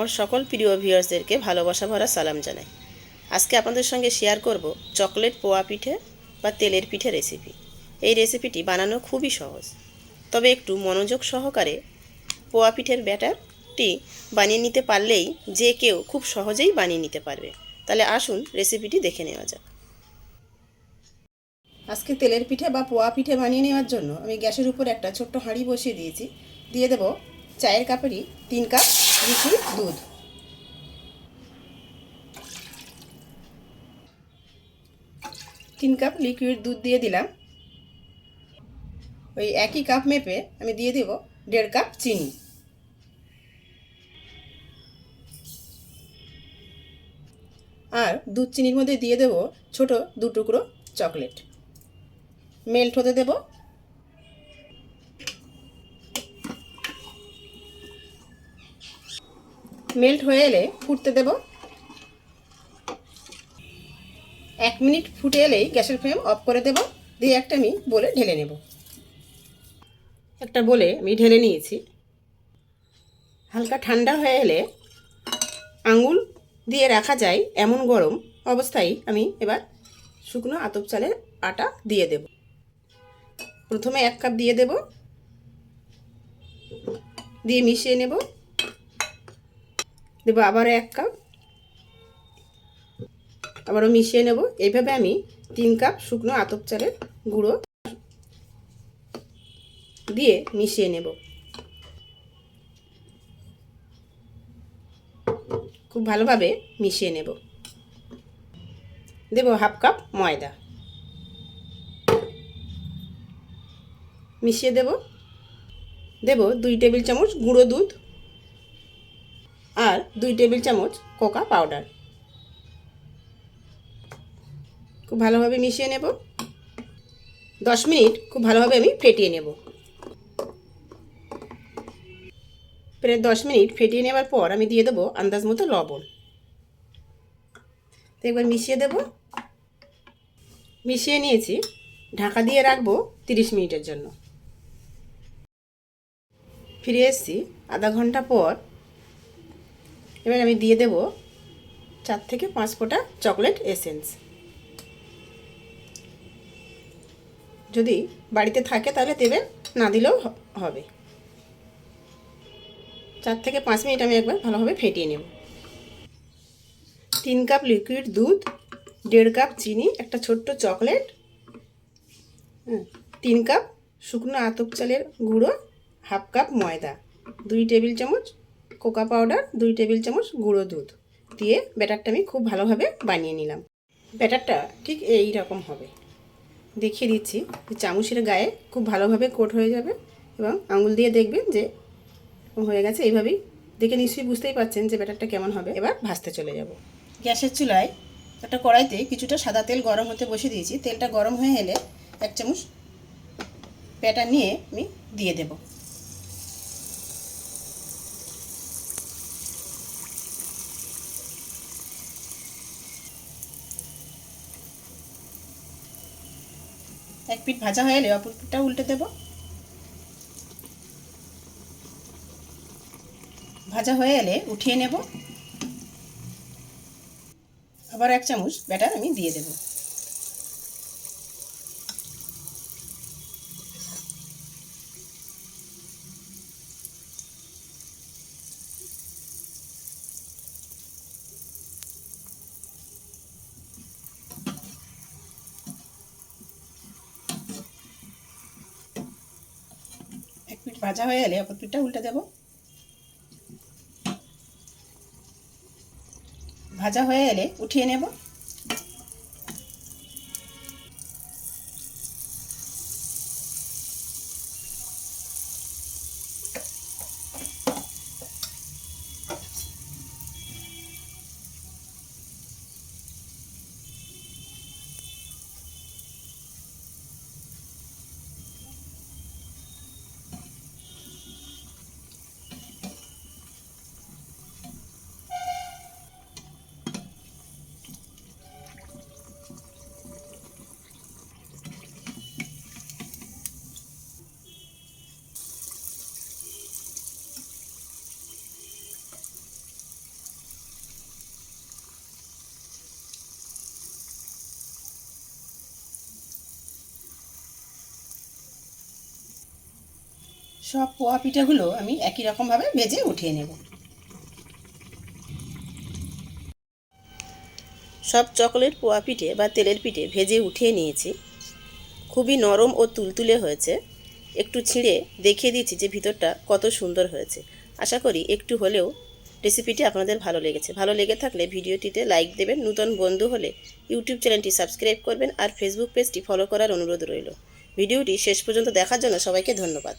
আমার সকল প্রিয় ভিউয়ার্সদেরকে ভালোবাসা ভরা সালাম জানাই। আজকে আপনাদের সঙ্গে শেয়ার করব চকলেট পোয়া পিঠে বা তেলের পিঠে রেসিপি। এই রেসিপিটি বানানো খুবই সহজ। তবে একটু মনোযোগ সহকারে পোয়া পিঠের ব্যাটারটি বানিয়ে নিতে পারলেই যে কেউ খুব সহজেই বানিয়ে নিতে পারবে। তাহলে আসুন রেসিপিটি দেখে নেওয়া যাক। আজকে তেলের পিঠে বা পোয়া পিঠে বানিয়ে নেওয়ার জন্য আমি গ্যাসের উপর একটা ছোট্ট হাঁড়ি বসিয়ে দিয়েছি। দিয়ে দেব চায়ের কাপেরই তিন কাপ লিকুইড দুধ তিন কাপ লিকুইড দুধ দিয়ে দিলাম। ওই একই কাপ মেপে আমি দিয়ে দেব দেড় কাপ চিনি। আর দুধ চিনির মধ্যে দিয়ে দেব ছোট দু টুকরো চকলেট। মেল্ট হতে দেব মেল্ট হয়ে এলে ফুটতে দেব। এক মিনিট ফুটে এলেই গ্যাসের ফ্লেম অফ করে দেব। দিয়ে একটা আমি বলে ঢেলে নেব। একটা বলে আমি ঢেলে নিয়েছি। হালকা ঠান্ডা হয়ে এলে আঙুল দিয়ে রাখা যায় এমন গরম অবস্থায় আমি এবার শুকনো আতপ চালের আটা দিয়ে দেব। প্রথমে এক কাপ দিয়ে দেব। দিয়ে মিশিয়ে নেব। দেব আবারও এক কাপ। আবারও মিশিয়ে নেব। এইভাবে আমি তিন কাপ শুকনো আতপ চালের গুঁড়ো দিয়ে মিশিয়ে নেব। খুব ভালোভাবে মিশিয়ে নেব। দেব হাফ কাপ ময়দা। মিশিয়ে দেব। দেব দুই টেবিল চামচ গুঁড়ো দুধ। আর দুই টেবিল চামচ কোকা পাউডার। খুব ভালোভাবে মিশিয়ে নেব। দশ মিনিট খুব ভালোভাবে আমি ফেটিয়ে নেব। প্রায় দশ মিনিট ফেটিয়ে নেওয়ার পর আমি দিয়ে দেবো আন্দাজ মতো লবণ। তো একবার মিশিয়ে দেব। মিশিয়ে নিয়েছি। ঢাকা দিয়ে রাখব তিরিশ মিনিটের জন্য। ফিরে এসেছি আধা ঘণ্টা পর এবার আমি দিয়ে দেব চার থেকে পাঁচ ফোঁটা চকলেট এসেন্স। যদি বাড়িতে থাকে তাহলে দেবেন, না দিলেও হবে। চার থেকে পাঁচ মিনিট আমি একবার ভালোভাবে ফেটিয়ে নেব। তিন কাপ লিকুইড দুধ, দেড় কাপ চিনি, একটা ছোট্ট চকলেট তিন কাপ শুকনো আতপ চালের গুঁড়ো, হাফ কাপ ময়দা, দুই টেবিল চামচ কোকা পাউডার, দুই টেবিল চামচ গুঁড়ো দুধ দিয়ে ব্যাটারটা আমি খুব ভালোভাবে বানিয়ে নিলাম। ব্যাটারটা ঠিক এই রকম হবে। দেখিয়ে দিচ্ছি চামচের গায়ে খুব ভালোভাবে কোট হয়ে যাবে এবং আঙুল দিয়ে দেখবেন যে হয়ে গেছে এইভাবেই। দেখে নিশ্চয়ই বুঝতেই পাচ্ছেন যে ব্যাটারটা কেমন হবে। এবার ভাজতে চলে যাব। গ্যাসের চুলায় একটা কড়াইতে কিছুটা সাদা তেল গরম হতে বসে দিয়েছি। তেলটা গরম হয়ে এলে এক চামচ ব্যাটার নিয়ে আমি দিয়ে দেব। এক পিঠ ভাজা হয়ে এলে অপর পিঠটা উল্টে দেব। ভাজা হয়ে এলে উঠিয়ে নেব। আবার এক চামচ ব্যাটার আমি দিয়ে দেব। ভাজা হয়ে এলে অপর পিঠটা উল্টে দেবো। ভাজা হয়ে এলে উঠিয়ে নেব। সব পোয়া পিঠাগুলো আমি একই রকমভাবে ভেজে উঠিয়ে নেব। সব চকলেট পোয়া পিঠে বা তেলের পিঠে ভেজে উঠিয়ে নিয়েছি। খুবই নরম ও তুলতুলে হয়েছে। একটু ছিঁড়ে দেখিয়ে দিচ্ছি যে ভিতরটা কত সুন্দর হয়েছে। আশা করি একটু হলেও রেসিপিটি আপনাদের ভালো লেগেছে। ভালো লেগে থাকলে ভিডিওটিতে লাইক দেবেন। নূতন বন্ধু হলে ইউটিউব চ্যানেলটি সাবস্ক্রাইব করবেন আর ফেসবুক পেজটি ফলো করার অনুরোধ রইল। ভিডিওটি শেষ পর্যন্ত দেখার জন্য সবাইকে ধন্যবাদ।